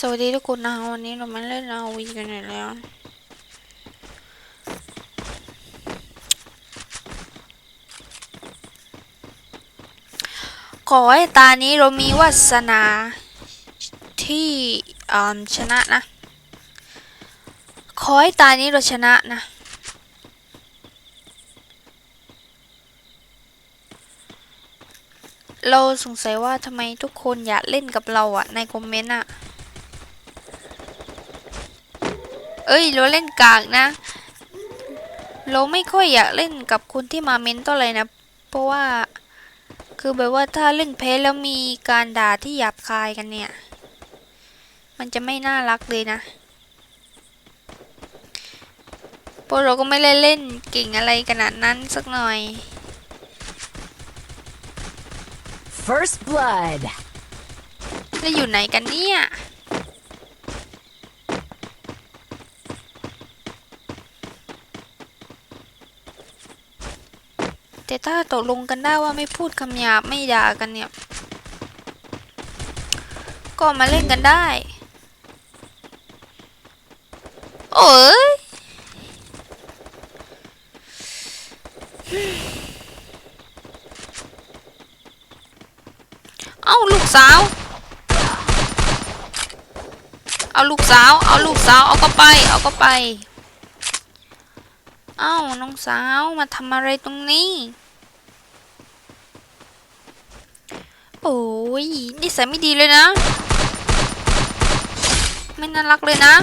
สวัสดีทุกคนนะวันนี้เรามาเล่นเอาวีกันอีกแล้ว ขอให้ตานี้เรามีวาสนาที่ชนะนะ ขอให้ตานี้เราชนะนะเราสงสัยว่าทำไมทุกคนอยากเล่นกับเราอะในคอมเมนต์อะ เอ้ยเราเล่นกากนะ เราไม่ค่อยอยากเล่นกับคนที่มาเม้นต่อเลยนะ เพราะว่า คือแบบว่าถ้าเล่นแพ้แล้วมีการด่าที่หยาบคายกันเนี่ย มันจะไม่น่ารักเลยนะเพราะเราก็ไม่ได้เล่นเก่งอะไรขนาดนั้นสักหน่อย First blood. แล้วอยู่ไหนกันเนี่ย ถ้าตกลงกันได้ว่าไม่พูดคำหยาบไม่ด่ากันเนี่ย ก็มาเล่นกันได้ โอ้ยเอ้าลูกสาว เอาลูกสาว เอาลูกสาว เอาก็ไป เอาก็ไป เอ้าน้องสาวมาทำอะไรตรงนี้ โอ้ยนิสัยไม่ดีเลยนะ ไม่น่ารักเลยนะ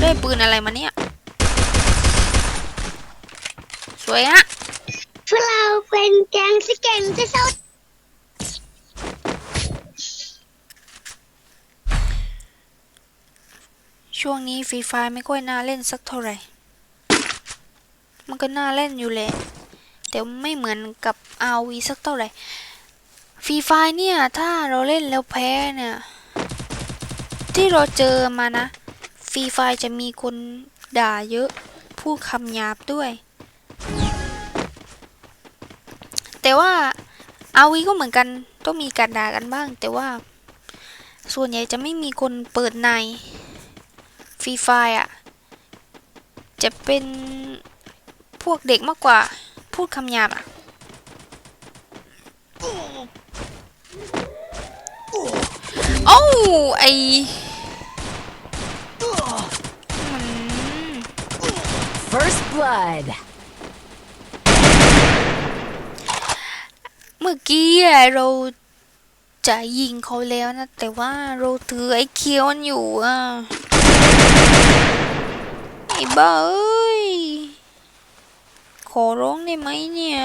ได้ปืนอะไรมาเนี่ย สวยฮะพวกเราเป็นแก๊งที่เก่งที่สุดช่วงนี้ฟรีไฟไม่ค่อยน่าเล่นสักเท่าไหร่ มันก็น่าเล่นอยู่แหละ แต่ไม่เหมือนกับ RV สักเท่าไหร่ฟรีไฟเนี่ย ถ้าเราเล่นแล้วแพ้เนี่ย ที่เราเจอมานะฟรีไฟจะมีคนด่าเยอะ พูดคำหยาบด้วย แต่ว่า RV ก็เหมือนกันต้องมีการด่ากันบ้าง แต่ว่า ส่วนใหญ่จะไม่มีคนเปิดในฟรีไฟอะ จะเป็นพวกเด็กมากกว่า พูดคำหยาบอะโอ้าไอมัน First blood. เมื่อกี้อะเราจะยิงเขาแล้วนะ แต่ว่าเราถือไอ้เคียวมันอยู่อะไอ้บ้าเอ้ย ขอร้องได้ไหมเนี่ย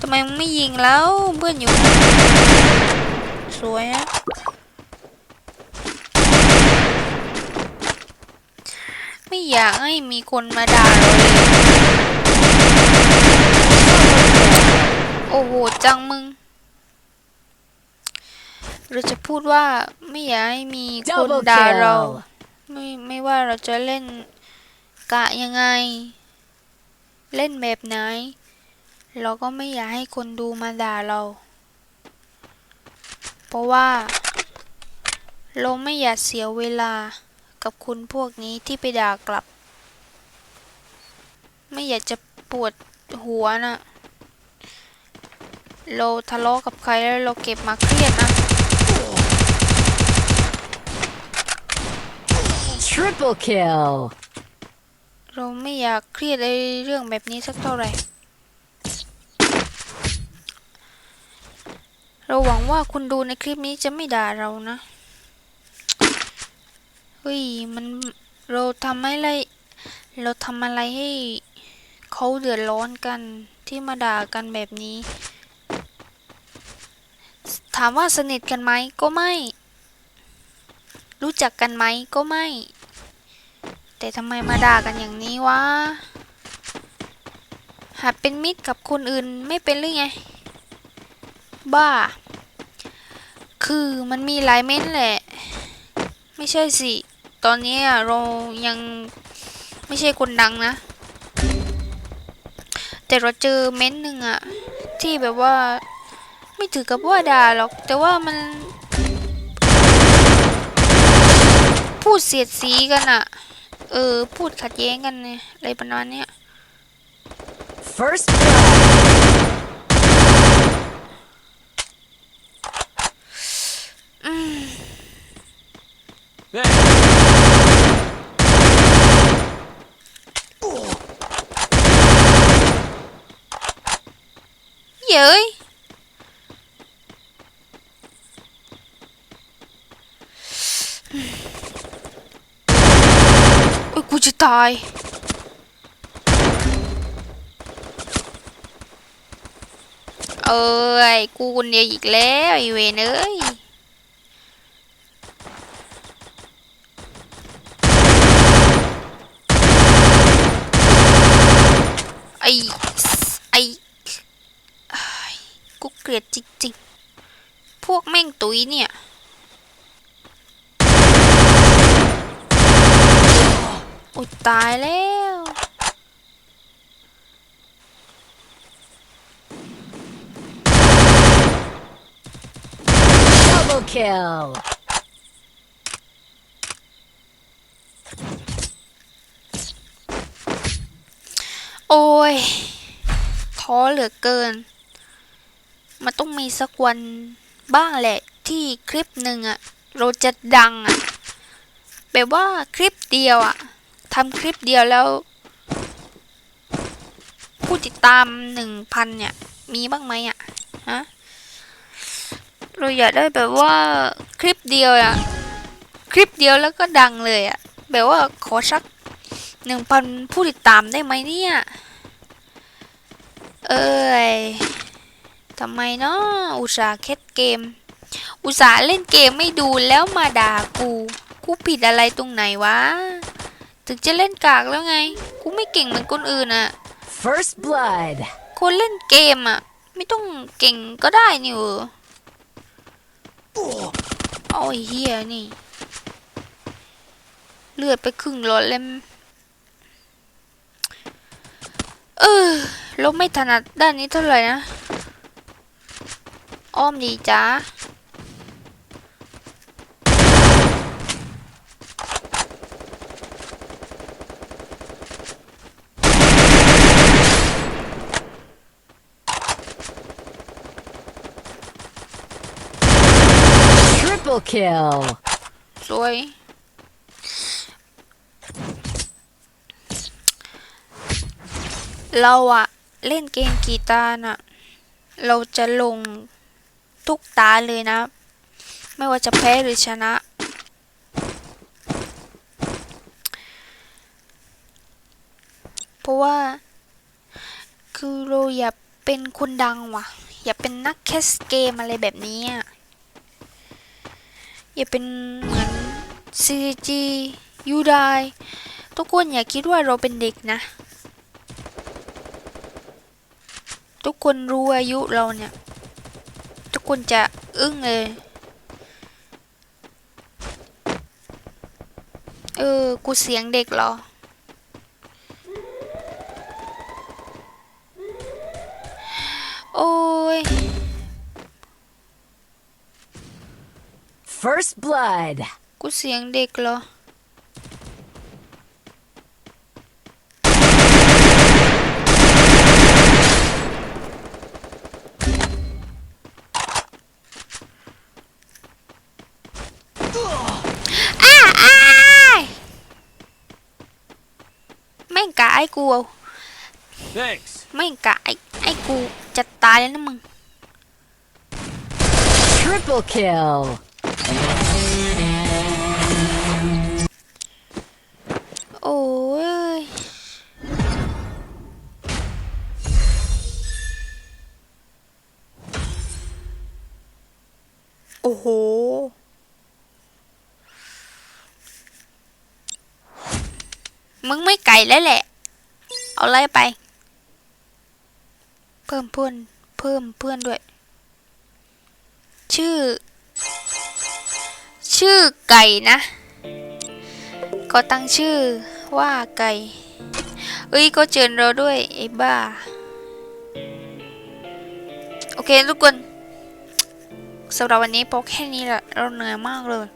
ทำไมมึงไม่ยิงแล้วเพื่อนอยู่ สวยนะไม่อยากให้มีคนมาด่าเราเลยโอ้โหจังมึง เราจะพูดว่าไม่อยากให้มีคนด่าเรา ไม่ไม่ว่าเราจะเล่นกะยังไง เล่นแบบไหน เราก็ไม่อยากให้คนดูมาด่าเรา เพราะว่า เราไม่อยากเสียเวลากับคนพวกนี้ที่ไปด่ากลับ ไม่อยากจะปวดหัวน่ะเราทะเลาะกับใครแล้วเราเก็บมาเครียดนะ Triple kill. เราไม่อยากเครียดในเรื่องแบบนี้สักเท่าไหร่ เราหวังว่าคุณดูในคลิปนี้จะไม่ด่าเรานะ เฮ้ย มันเราทำอะไร เราทำอะไรให้เขาเดือดร้อนกันที่มาด่ากันแบบนี้ ถามว่าสนิทกันไหมก็ไม่ รู้จักกันไหมก็ไม่ แต่ทำไมมาด่ากันอย่างนี้วะหากเป็นมิตรกับคนอื่นไม่เป็นหรือไง บ้า คือมันมีหลายเม้นแหละ ไม่ใช่สิ ตอนนี้เรายังไม่ใช่คนดังนะ แต่เราเจอเม้นท์หนึ่งอะที่แบบว่าไม่ถือกับว่าด่าหรอก แต่ว่ามัน พูดเสียดสีกันอะ เออ พูดขัดแย้งกันเนี่ยอะไรประมาณเนี้ย First blood. เย้ยโอ้ยกูจะ ตาย เอ้ย กูคนเดียวอีกแล้วไอเวนเอ้ยไอไอเอ้ยกูเกลียดจริงๆ พวกแม่งตุ๋ยเนี่ย โอ้ยตายแล้ว Double kill. โอ้ยท้อเหลือเกิน มันต้องมีสักวันบ้างแหละที่คลิปหนึ่งอะเราจะดังอะแบบว่าคลิปเดียวอะ ทำคลิปเดียวแล้ว ผู้ติดตามหนึ่งพันเนี่ย มีบ้างไหมอะฮะเราอยากได้แบบว่าคลิปเดียวอะคลิปเดียวแล้วก็ดังเลยอะแบบว่าขอสักหนึ่งพันผู้ติดตามได้ไหมเนี่ย เอ้ยทำไมเนาะอุตส่าห์แคสเกม อุตส่าห์เล่นเกมไม่ดูแล้วมาด่ากู กูผิดอะไรตรงไหนวะ ถึงจะเล่นกากแล้วไง กูไม่เก่งเหมือนคนอื่นอะ First blood. คนเล่นเกมอะไม่ต้องเก่งก็ได้นี่เออเอาไอ้เฮียนี่ เลือดไปครึ่งหลอดเลยเออเราไม่ถนัดด้านนี้เท่าไหร่นะ อ้อมดีจ้า Triple kill. สวย เราอะเล่นเกมกีตาร์น่ะ เราจะลงทุกตาเลยนะ ไม่ว่าจะแพ้หรือชนะ เพราะว่า คือเราอยากเป็นคนดังว่ะ อยากเป็นนักแคสเกมอะไรแบบนี้อะ อย่าเป็นเหมือนซีจียูไดทุกคนอย่าคิดว่าเราเป็นเด็กนะ ทุกคนรู้อายุเราเนี่ย ทุกคนจะอึ้งเลย เออ กูเสียงเด็กเหรอ First blood. กูเสียงเด็กเหรออ้าอ้ายแม่งกะไอ้กูเอา Thanks. แม่งกะไอ้ไอ้กูจะตายแล้วนะมึง Triple kill. โอ้โห มึงไม่ไก่แล้วแหละ เอาอะไรไป เพิ่มเพื่อน เพิ่มเพื่อนด้วย ชื่อ ชื่อไก่นะ ก็ตั้งชื่อว่าไก่ เอ้ย ก็เชิญเราด้วยไอ้บ้า โอเคทุกคน สำหรับวันนี้พกแค่นี้แหละเราเหนื่อยมากเลย